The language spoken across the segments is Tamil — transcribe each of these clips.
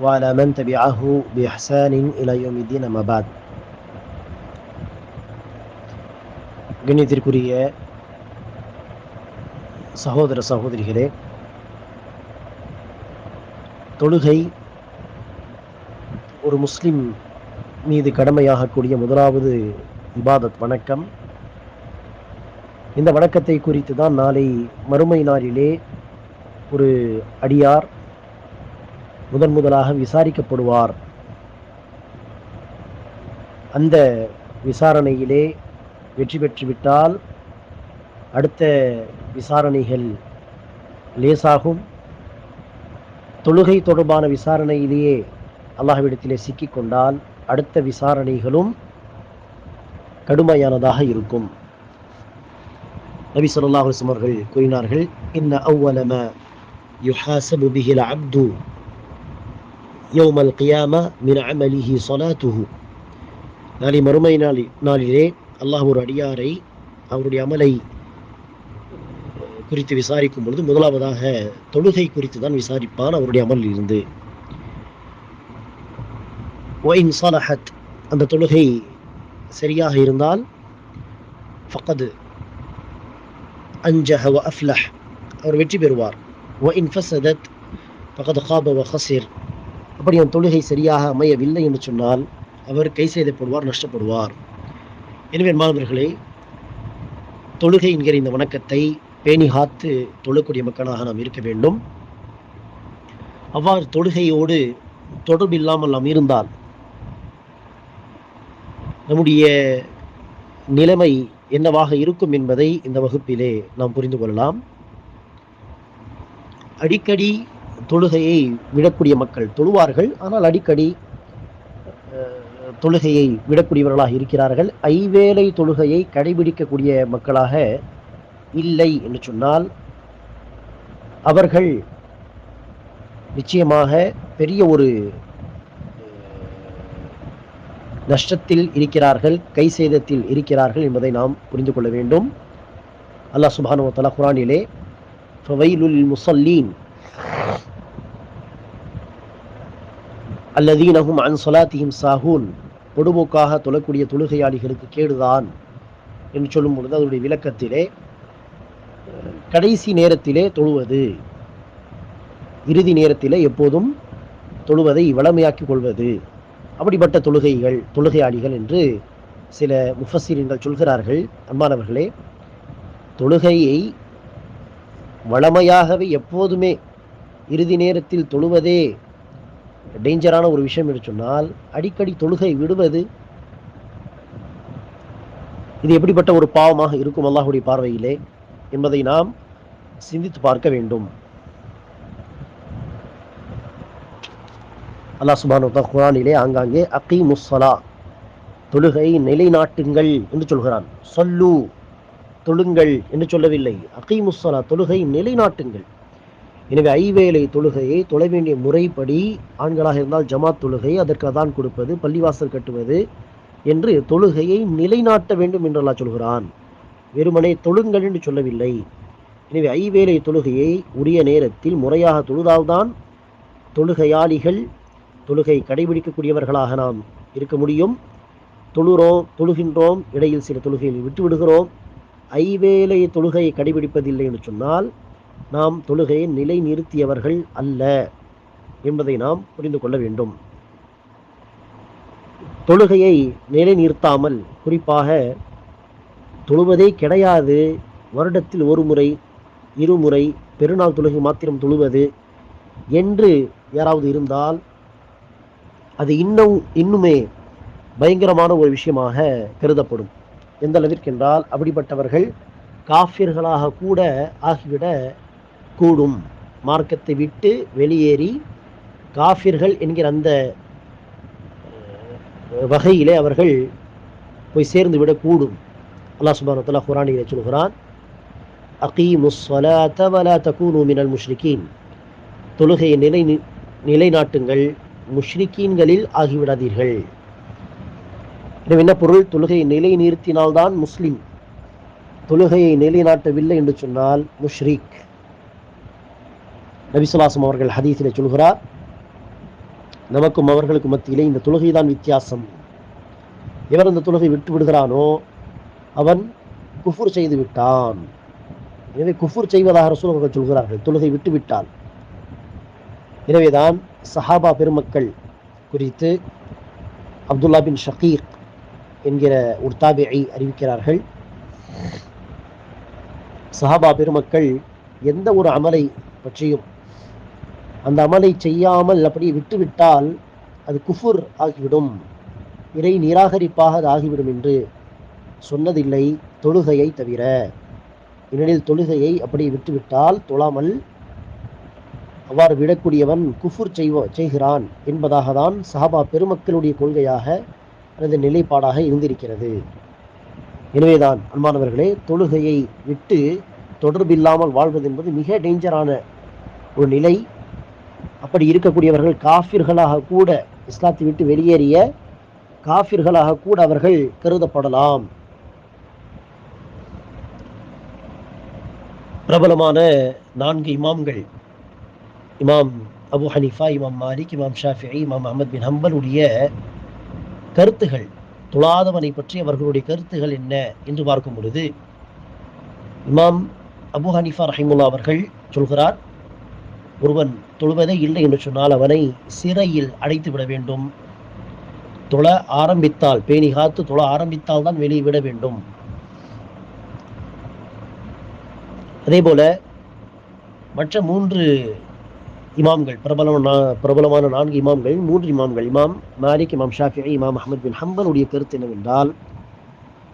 وعلى من تبعه بإحسان إلى يوم الدين ما بعد கண்ணியத்திற்குரிய சகோதர சகோதரிகளே தொழுகை ஒரு முஸ்லிம் மீது கடமையாகக்கூடிய முதலாவது இபாதத் வணக்கம் இந்த வணக்கத்தை குறித்து தான் நாளை மறுமை நாளிலே ஒரு அடியார் முதன் முதலாக விசாரிக்கப்படுவார். அந்த விசாரணையிலே வெற்றி பெற்றுவிட்டால் அடுத்த விசாரணைகள் லேசாகும். தொழுகை தொடர்பான விசாரணையிலேயே அல்லாஹ்விடத்திலே சிக்கிக்கொண்டால் அடுத்த விசாரணைகளும் கடுமையானதாக இருக்கும். நபி சொல்லாஹ் அவர்கள் கூறினார்கள் இன்ன அவ்வலம யுஹாசபு பிஹில் அப்து யௌம் கியாமா மின் அமலிஹி சொலாத்துஹு நாளை மறுமை நாளி நாளிலே அல்லாஹ் ஒரு அடியாரை அவருடைய அமலை குறித்து விசாரிக்கும் பொழுது முதலாவதாக தொழுகை குறித்து தான் விசாரிப்பான் அவருடைய அமலில் இருந்து ஒயின் சலஹத் அந்த தொழுகை சரியாக இருந்தால் ஃபக்கது அஞ்சஹ வ அஃப்லஹ் அவர் வெற்றி பெறுவார். ஒயின் ஃபசதத் ஃபகத் ஹாப வ ஹசிர் அப்படி அவன் தொழுகை சரியாக அமையவில்லை என்று சொன்னால் அவர் கை செய்தப்படுவார் நஷ்டப்படுவார். எனவே மாணவர்களே தொழுகை என்கிற இந்த வணக்கத்தை பேணி காத்து தொழக்கூடிய மக்களாக நாம் இருக்க வேண்டும். அவ்வாறு தொழுகையோடு தொடர்பு இல்லாமல் நாம் இருந்தால் நம்முடைய நிலைமை என்னவாக இருக்கும் என்பதை இந்த வகுப்பிலே நாம் புரிந்து கொள்ளலாம். அடிக்கடி தொழுகையை விடக்கூடிய மக்கள் தொழுவார்கள். ஆனால் அடிக்கடி தொழுகையை விடக்கூடியவர்களாக இருக்கிறார்கள். ஐவேளை தொழுகையை கடைபிடிக்கக்கூடிய மக்களாக இல்லை என்று சொன்னால் அவர்கள் நிச்சயமாக பெரிய ஒரு நஷ்டத்தில் இருக்கிறார்கள் கை சேதத்தில் இருக்கிறார்கள் என்பதை நாம் புரிந்து கொள்ள வேண்டும். அல்லாஹ் சுபானுவ தலா குரானிலே ஃபவைலுல் முசல்லீன் அல்லதீனகும் அன் சொலாத்தியும் சாஹூன் பொடுமோக்காக தொழக்கூடிய தொழுகையாளிகளுக்கு கேடுதான் என்று சொல்லும் பொழுது அதனுடைய விளக்கத்திலே கடைசி நேரத்திலே தொழுவது. இறுதி நேரத்திலே எப்போதும் தொழுவதை வளமையாக்கிக் கொள்வது. அப்படிப்பட்ட தொழுகைகள் தொழுகையாளிகள் என்று சில முஃபஸிரின்கள் சொல்கிறார்கள். அன்பானவர்களே தொழுகையை வளமையாகவே எப்போதுமே இறுதி நேரத்தில் தொழுவதே டேஞ்சரான ஒரு விஷயம் என்று சொன்னால் அடிக்கடி தொழுகை விடுவது இது எப்படிப்பட்ட ஒரு பாவமாக இருக்கும் அல்லாஹுடைய பார்வையிலே என்பதை நாம் சிந்தித்து பார்க்க வேண்டும். அல்லாஹ் சுபானு குரானிலே ஆங்காங்கே அக்கி முஸ்ஸலா தொழுகை நிலைநாட்டுங்கள் என்று சொல்கிறான். சொல்லு தொழுங்கள் என்று சொல்லவில்லை. அகி முஸ்ஸலா தொழுகை நிலைநாட்டுங்கள். எனவே ஐவேளை தொழுகையை தொழ வேண்டிய முறைப்படி ஆண்களாக இருந்தால் ஜமாத் தொழுகை அதற்கு அதான் கொடுப்பது பள்ளிவாசல் கட்டுவது என்று தொழுகையை நிலைநாட்ட வேண்டும் என்று சொல்கிறான். வெறுமனே தொழுங்கள் என்று சொல்லவில்லை. எனவே ஐவேளை தொழுகையை உரிய நேரத்தில் முறையாக தொழுதால்தான் தொழுகையாளிகள் தொழுகை கடைபிடிக்கக்கூடியவர்களாக நாம் இருக்க முடியும். தொழுகிறோம் தொழுகின்றோம் இடையில் சில தொழுகைகளை விட்டுவிடுகிறோம். ஐவேளை தொழுகையை கடைபிடிப்பதில்லை என்று சொன்னால் நாம் தொழுகையை நிலை நிறுத்தியவர்கள் அல்ல என்பதை நாம் புரிந்து கொள்ள வேண்டும். தொழுகையை நிலை நிறுத்தாமல் குறிப்பாக தொழுவதே கிடையாது. வருடத்தில் ஒரு முறை இருமுறை பெருநாள் தொழுகை மாத்திரம் தொழுவது என்று யாராவது இருந்தால் அது இன்னும் இன்னுமே பயங்கரமான ஒரு விஷயமாக கருதப்படும். எந்த அளவிற்கென்றால் அப்படிப்பட்டவர்கள் காஃபியர்களாக கூட ஆகிவிட கூடும். மார்க்கத்தை விட்டு வெளியேறி காஃபிர்கள் என்கிற அந்த வகையிலே அவர்கள் போய் சேர்ந்து விடக்கூடும் அல்லாஹ் சுப்ஹானஹு வ சொல்கிறான் அகீமுஸ் வலா தகூனு மினல் முஷ்ரிகீன். தொழுகையை நிலை நிலைநாட்டுங்கள் முஷ்ரிக்கீன்களில் ஆகிவிடாதீர்கள். எனவே என்ன பொருள்? தொழுகையை நிலை நிறுத்தினால்தான் முஸ்லிம். தொழுகையை நிலைநாட்டவில்லை என்று சொன்னால் முஷ்ரிக். நபிசுலாசம் அவர்கள் ஹதீஸிலே சொல்கிறார் நமக்கும் அவர்களுக்கு மத்தியிலே இந்த தொழுகை தான் வித்தியாசம். எவர் அந்த தொழுகை விட்டு விடுகிறானோ அவன் குஃபுர் செய்து விட்டான். எனவே குஃபுர் செய்வதாக ரசூல் அவர்கள் சொல்கிறார்கள் தொழுகை விட்டு விட்டான் எனவேதான் சஹாபா பெருமக்கள் குறித்து அப்துல்லா பின் ஷக்கீர் என்கிற ஒரு தாபியை அறிவிக்கிறார்கள். சஹாபா பெருமக்கள் எந்த ஒரு அமலை பற்றியும் அந்த அமலை செய்யாமல் அப்படியே விட்டுவிட்டால் அது குஃபுர் ஆகிவிடும். இறை நிராகரிப்பாக அது ஆகிவிடும் என்று சொன்னதில்லை தொழுகையை தவிர. ஏனெனில் தொழுகையை அப்படி விட்டுவிட்டால் தொழாமல் அவ்வாறு விடக்கூடியவன் குஃபுர் செய்வோ செய்கிறான் என்பதாக தான் சஹாபா பெருமக்களுடைய கொள்கையாக அல்லது நிலைப்பாடாக இருந்திருக்கிறது. எனவேதான் அன்பானவர்களே தொழுகையை விட்டு தொடர்பில்லாமல் வாழ்வது என்பது மிக டேஞ்சரான ஒரு நிலை. அப்படி இருக்கக்கூடியவர்கள் காஃபிர்களாக கூட இஸ்லாத்தை விட்டு வெளியேறிய காஃபிர்களாக கூட அவர்கள் கருதப்படலாம். பிரபலமான நான்கு இமாம்கள் இமாம் அபு ஹனீஃபா இமாம் மாலிக் இமாம் ஷாஃபி இமாம் அஹமத் பின் ஹம்பலுடைய கருத்துகள் துளாதவனை பற்றி அவர்களுடைய கருத்துகள் என்ன என்று பார்க்கும் பொழுது இமாம் அபு ஹனீஃபா ரஹிமுல்லா அவர்கள் சொல்கிறார் ஒருவன் தொழுவதே இல்லை என்று சொன்னால் அவனை சிறையில் அடைத்து விட வேண்டும். தொழ ஆரம்பித்தால் பேணி காத்து தொழ ஆரம்பித்தால் தான் வெளியே விட வேண்டும். அதே போல மற்ற மூன்று இமாம்கள் பிரபலமான பிரபலமான நான்கு இமாம்கள் மூன்று இமாம்கள் இமாம் மாலிக் இமாம் ஷாஃபி இமாம் அஹமத் பின் ஹம்பனுடைய கருத்து என்னவென்றால்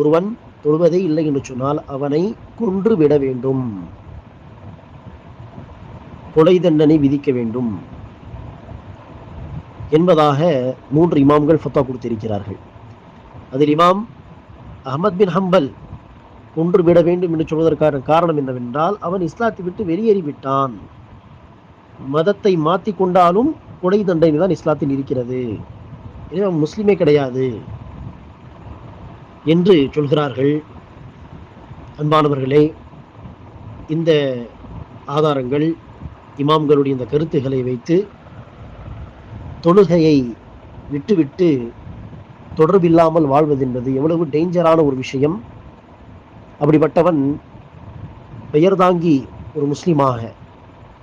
ஒருவன் தொழுவதே இல்லை என்று சொன்னால் அவனை கொன்று விட வேண்டும். கொலை தண்டனை விதிக்க வேண்டும் என்பதாக மூன்று இமாம்கள் ஃபத்தா கொடுத்திருக்கிறார்கள். அதில் இமாம் அஹமத் பின் ஹம்பல் கொன்று விட வேண்டும் என்று சொல்வதற்கான காரணம் என்னவென்றால் அவன் இஸ்லாத்தை விட்டு வெளியேறிவிட்டான். மதத்தை மாற்றி கொண்டாலும் கொலை தண்டனை தான் இஸ்லாத்தில் இருக்கிறது. எனவே அவன் முஸ்லீமே கிடையாது என்று சொல்கிறார்கள். அன்பானவர்களே இந்த ஆதாரங்கள் இமாம்களுடைய இந்த கருத்துக்களை வைத்து தொழுகையை விட்டுவிட்டு தொடர்பில்லாமல் வாழ்வது என்பது எவ்வளவு டேஞ்சரான ஒரு விஷயம். அப்படிப்பட்டவன் பெயர் தாங்கி ஒரு முஸ்லீமாக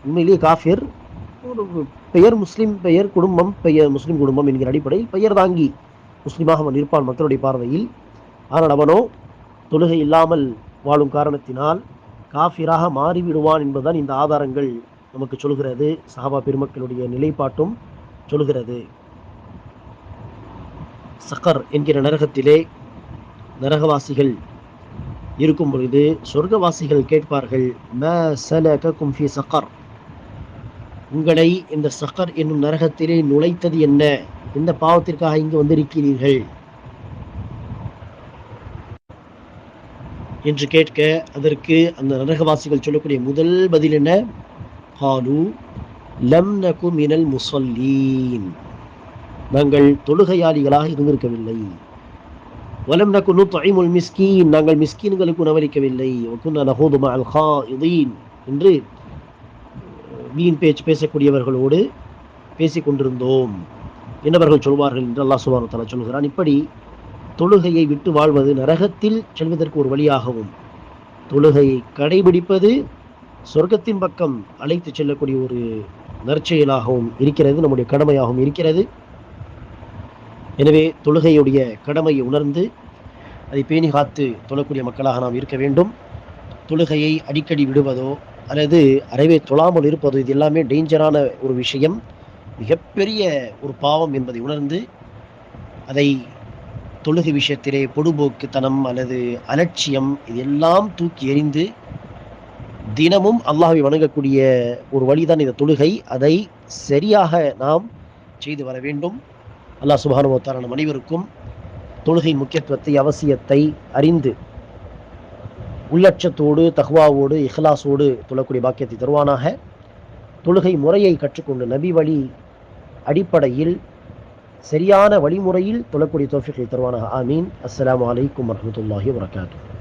உண்மையிலேயே காஃபிர் ஒரு பெயர் முஸ்லீம் பெயர் குடும்பம் பெயர் முஸ்லீம் குடும்பம் என்கிற அடிப்படையில் பெயர் தாங்கி முஸ்லீமாக அவன் இருப்பான் மக்களுடைய பார்வையில். ஆனால் அவனோ தொழுகை இல்லாமல் வாழும் காரணத்தினால் காஃபிராக மாறிவிடுவான் என்பதுதான் இந்த ஆதாரங்கள். நமக்கு சொல்கிறது சஹாபா பெருமக்களுடைய நிலைப்பாட்டும் சொல்கிறது. சக்கர் என்கிற நரகத்திலே நரகவாசிகள் இருக்கும் பொழுது சொர்க்கவாசிகள் கேட்பார்கள் ம சக்கர் உங்களை இந்த சக்கர் என்னும் நரகத்திலே நுழைத்தது என்ன? எந்த பாவத்திற்காக இங்கு வந்திருக்கிறீர்கள்? என்று கேட்க அதற்கு அந்த நரகவாசிகள் சொல்லக்கூடிய முதல் பதில் என்ன? ஹாலு லம் நகு மினல் முசல்லீன் நாங்கள் தொழுகையாளிகளாக இருந்திருக்கவில்லை. வலம் நகு நுத்இமுல் மிஸ்கீன் நாங்கள் மிஸ்கீன்களுக்கு உணவளிக்கவில்லை. என்று வீண் பேச்சு பேசக்கூடியவர்களோடு பேசிக்கொண்டிருந்தோம். என்னவர்கள் சொல்வார்கள் என்று அல்லாஹ் சுப்ஹானஹு வ சொல்கிறான். இப்படி தொழுகையை விட்டு வாழ்வது நரகத்தில் செல்வதற்கு ஒரு வழியாகவும் தொழுகையை கடைபிடிப்பது சொர்க்கத்தின் பக்கம் அழைத்து செல்லக்கூடிய ஒரு நற்செயலாகவும் இருக்கிறது நம்முடைய கடமையாகவும் இருக்கிறது. எனவே தொழுகையுடைய கடமையை உணர்ந்து அதை பேணி காத்து தொழக்கூடிய மக்களாக நாம் இருக்க வேண்டும். தொழுகையை அடிக்கடி விடுவதோ அல்லது அறவே தொழாமல் இருப்பதோ இது எல்லாமே டேஞ்சரான ஒரு விஷயம். மிகப்பெரிய ஒரு பாவம் என்பதை உணர்ந்து அதை தொழுகை விஷயத்திலே பொடுபோக்குத்தனம் அல்லது அலட்சியம் இதெல்லாம் தூக்கி எறிந்து தினமும் அல்லாஹை வணங்கக்கூடிய ஒரு வழிதான் இந்த தொழுகை. அதை சரியாக நாம் செய்து வர வேண்டும். அல்லாஹ் சுபானுவத்தார நம் அனைவருக்கும் தொழுகை முக்கியத்துவத்தை அவசியத்தை அறிந்து உள்ளட்சத்தோடு தஹ்வாவோடு இஹ்லாஸோடு தொழக்கூடிய பாக்கியத்தை தருவானாக. தொழுகை முறையை கற்றுக்கொண்டு நபி வழி அடிப்படையில் சரியான வழிமுறையில் தொழக்கூடிய தோஃபிகளை தருவானாக. ஆமீன். அஸ்லாம் அலைக்கும் வரமத்துல்லாஹி வரகாத்து